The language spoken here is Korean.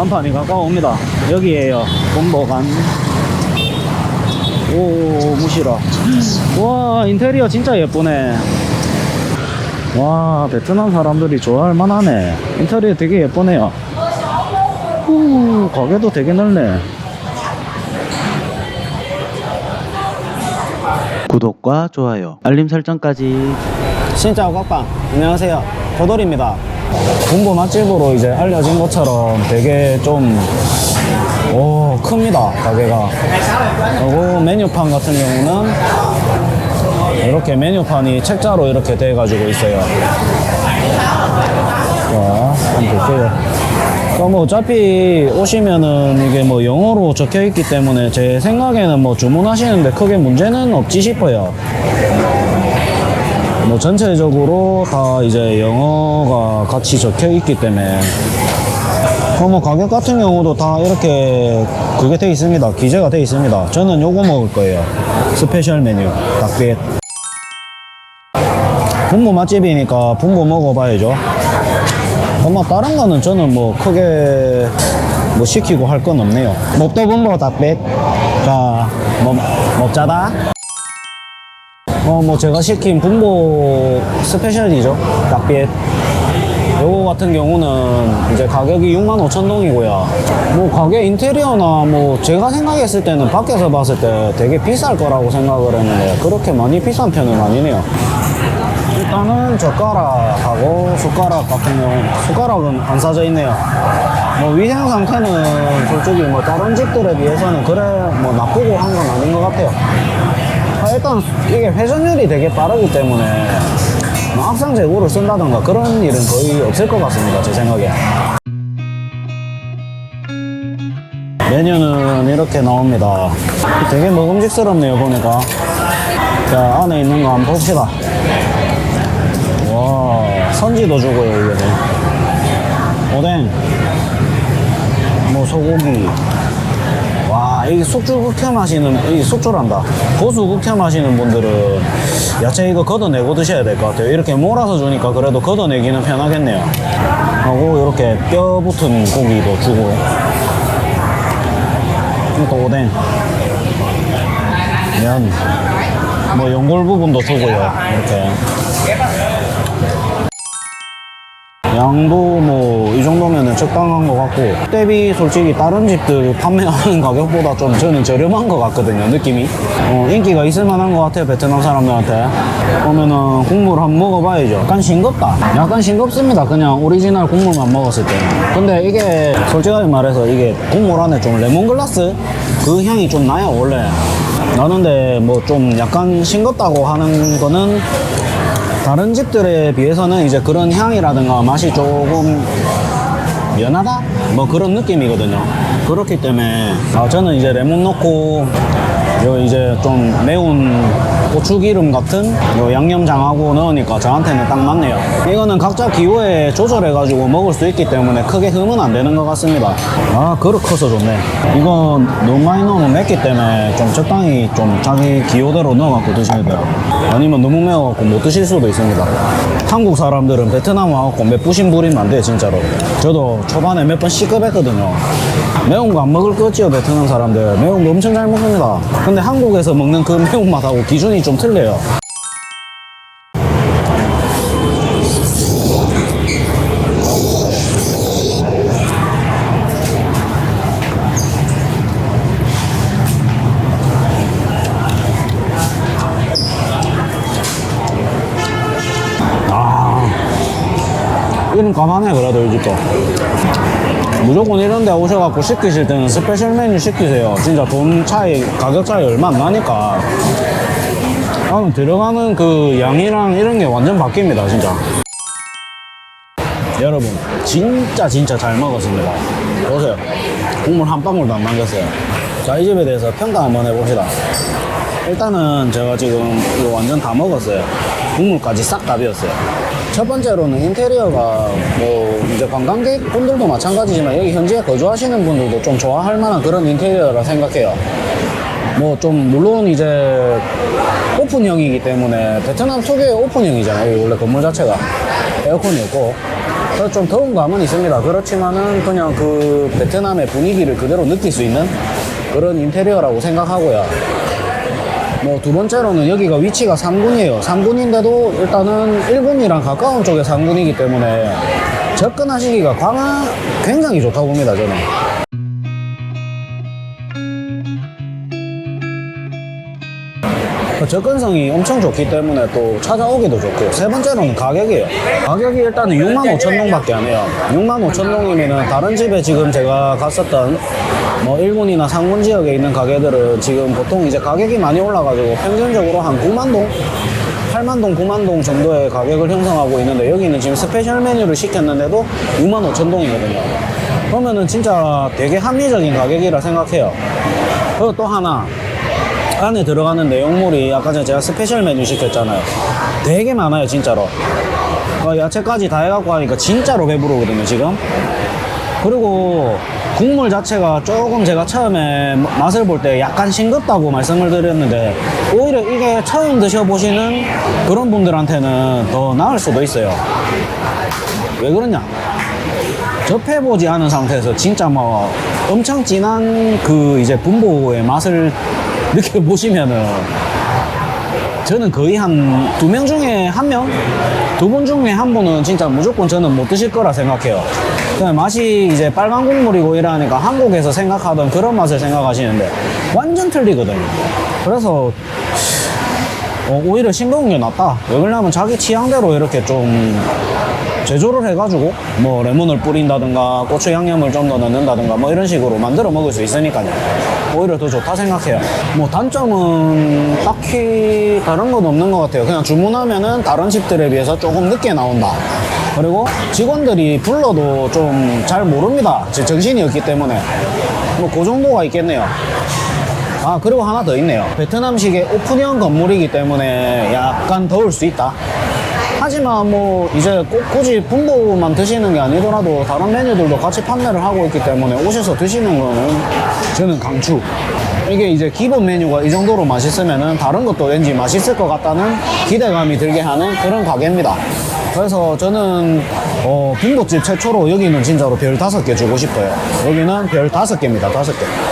간판이 가까워옵니다. 여기에요. 본보관. 오, 무시라. 와, 인테리어 진짜 예쁘네. 와, 베트남 사람들이 좋아할 만하네. 인테리어 되게 예쁘네요. 오, 가게도 되게 넓네. 구독과 좋아요, 알림 설정까지. 진짜 꽉빵. 안녕하세요. 도돌입니다. 군보 맛집으로 이제 알려진 것처럼 되게 좀, 오, 큽니다. 가게가. 그리고 메뉴판 같은 경우는 이렇게 메뉴판이 책자로 이렇게 돼 가지고 있어요. 자, 한번 볼게요. 그럼 뭐 어차피 오시면은 이게 뭐 영어로 적혀 있기 때문에 제 생각에는 뭐 주문하시는데 크게 문제는 없지 싶어요. 뭐 전체적으로 다 이제 영어가 같이 적혀 있기 때문에 그럼 뭐 가격 같은 경우도 다 이렇게 그게 돼 있습니다. 기재가 돼 있습니다. 저는 요거 먹을 거예요. 스페셜 메뉴 닭빛. 분모 맛집이니까 분모 먹어봐야죠. 엄마 다른 거는 저는 뭐 크게 뭐 시키고 할 건 없네요. 먹도 분모 닭빛. 자, 뭐 먹자다. 어, 뭐 제가 시킨 분모 스페셜이죠. 닭빛. 요거 같은 경우는 이제 가격이 65,000동이고요. 뭐 가게 인테리어나 뭐 제가 생각했을 때는 밖에서 봤을 때 되게 비쌀 거라고 생각을 했는데 그렇게 많이 비싼 편은 아니네요. 일단은 젓가락하고 숟가락 같은 경우 숟가락은 안 싸져 있네요. 뭐 위생 상태는 솔직히 뭐 다른 집들에 비해서는 그래 뭐 나쁘고 한 건 아닌 것 같아요. 아, 일단 이게 회전율이 되게 빠르기 때문에 뭐 합성 재고를 쓴다던가 그런 일은 거의 없을 것 같습니다. 제 생각에. 메뉴는 이렇게 나옵니다. 되게 먹음직스럽네요, 보니까. 자, 안에 있는 거 한번 봅시다. 와, 선지도 주고요, 이게. 오뎅. 뭐, 소고기. 와, 이 숙주 극혐하시는, 이 숙주란다. 고수 극혐하시는 분들은 야채 이거 걷어내고 드셔야 될 것 같아요. 이렇게 몰아서 주니까 그래도 걷어내기는 편하겠네요. 하고, 이렇게 뼈 붙은 고기도 주고. 또 오뎅. 면. 뭐, 연골 부분도 주고요. 이렇게. 양도 뭐 이 정도면은 적당한 것 같고 대비 솔직히 다른 집들 판매하는 가격보다 좀 저는 저렴한 것 같거든요 느낌이. 어, 인기가 있을 만한 것 같아요 베트남 사람들한테. 그러면은 국물 한번 먹어봐야죠. 약간 싱겁다. 약간 싱겁습니다 그냥 오리지널 국물만 먹었을 때는 근데 이게 솔직하게 말해서 이게 국물 안에 좀 레몬글라스? 그 향이 좀 나요 원래. 나는데 뭐 좀 약간 싱겁다고 하는 거는 다른 집들에 비해서는 이제 그런 향이라든가 맛이 조금 연하다? 뭐 그런 느낌이거든요. 그렇기 때문에 아, 저는 이제 레몬 넣고 요 이제 좀 매운 고추기름 같은 요 양념장하고 넣으니까 저한테는 딱 맞네요. 이거는 각자 기호에 조절해가지고 먹을 수 있기 때문에 크게 흠은 안 되는 것 같습니다. 아 그릇 커서 좋네. 이거 너무 많이 넣으면 맵기 때문에 좀 적당히 좀 자기 기호대로 넣어갖고 드셔야 돼요. 아니면 너무 매워갖고 못 드실 수도 있습니다. 한국 사람들은 베트남 와갖고 맵부심 부리면 안 돼, 진짜로. 저도 초반에 몇 번 시급했거든요. 매운 거 안 먹을 거지요, 베트남 사람들. 매운 거 엄청 잘 먹습니다. 근데 한국에서 먹는 그 매운맛하고 기준이 좀 틀려요. 이름 까만해 그래도 이 집도 무조건 이런 데 오셔갖고 시키실 때는 스페셜 메뉴 시키세요. 진짜 돈 차이 가격 차이 얼마 안 나니까. 아, 들어가는 그 양이랑 이런 게 완전 바뀝니다 진짜. 여러분 진짜 진짜 잘 먹었습니다. 보세요. 국물 한 방울도 안 남겼어요. 자 이 집에 대해서 평가 한번 해봅시다 일단은 제가 지금 이거 완전 다 먹었어요. 국물까지 싹 다 비웠어요. 첫 번째로는 인테리어가 뭐 이제 관광객 분들도 마찬가지지만 여기 현지에 거주하시는 분들도 좀 좋아할 만한 그런 인테리어라 생각해요. 뭐 좀 물론 이제 오픈형이기 때문에 베트남 특유의 오픈형이잖아요. 원래 건물 자체가 에어컨이 없고 그래서 좀 더운 감은 있습니다. 그렇지만은 그냥 그 베트남의 분위기를 그대로 느낄 수 있는 그런 인테리어라고 생각하고요. 뭐 두 번째로는 여기가 위치가 3군이에요. 3군인데도 일단은 1군이랑 가까운 쪽에 3군이기 때문에 접근하시기가 광화 굉장히 좋다고 봅니다, 저는. 그 접근성이 엄청 좋기 때문에 또 찾아오기도 좋고 세 번째로는 가격이에요 가격이 일단은 6만 5천 동밖에 안 해요 6만 5천 동이면은 다른 집에 지금 제가 갔었던 뭐 1군이나 상군 지역에 있는 가게들은 지금 보통 이제 가격이 많이 올라가지고 평균적으로 한 9만 동 8만 동, 9만 동 정도의 가격을 형성하고 있는데 여기는 지금 스페셜 메뉴를 시켰는데도 6만 5천 동이거든요. 그러면은 진짜 되게 합리적인 가격이라 생각해요. 그리고 또 하나 안에 들어가는 내용물이 아까 전에 제가 스페셜 메뉴 시켰잖아요. 되게 많아요, 진짜로. 어, 야채까지 다 해갖고 하니까 진짜로 배부르거든요, 지금. 그리고 국물 자체가 조금 제가 처음에 맛을 볼 때 약간 싱겁다고 말씀을 드렸는데 오히려 이게 처음 드셔보시는 그런 분들한테는 더 나을 수도 있어요. 왜 그러냐? 접해보지 않은 상태에서 진짜 뭐 엄청 진한 그 이제 분보의 맛을 느껴보시면은 저는 거의 한 두 명 중에 한 명? 두 분 중에 한 분은 진짜 무조건 저는 못 드실 거라 생각해요. 그냥 맛이 이제 빨간 국물이고 이러니까 한국에서 생각하던 그런 맛을 생각하시는데 완전 틀리거든요. 그래서 어, 오히려 싱거운 게 낫다. 왜 그러냐면 자기 취향대로 이렇게 좀 제조를 해가지고 뭐 레몬을 뿌린다든가 고추 양념을 좀 더 넣는다든가 뭐 이런 식으로 만들어 먹을 수 있으니까요. 오히려 더 좋다 생각해요. 뭐 단점은 딱히 다른 건 없는 것 같아요. 그냥 주문하면은 다른 집들에 비해서 조금 늦게 나온다. 그리고 직원들이 불러도 좀 잘 모릅니다. 제 정신이 없기 때문에 뭐 그 정도가 있겠네요. 아 그리고 하나 더 있네요 베트남식의 오픈형 건물이기 때문에 약간 더울 수 있다 하지만 뭐 이제 꼭 굳이 분보만 드시는 게 아니더라도 다른 메뉴들도 같이 판매를 하고 있기 때문에 오셔서 드시는 거는 저는 강추. 이게 이제 기본 메뉴가 이 정도로 맛있으면은 다른 것도 왠지 맛있을 것 같다는 기대감이 들게 하는 그런 가게입니다. 그래서 저는 어, 빈도집 최초로 여기는 진짜로 별 다섯 개 주고 싶어요. 여기는 별 다섯 개입니다 다섯 개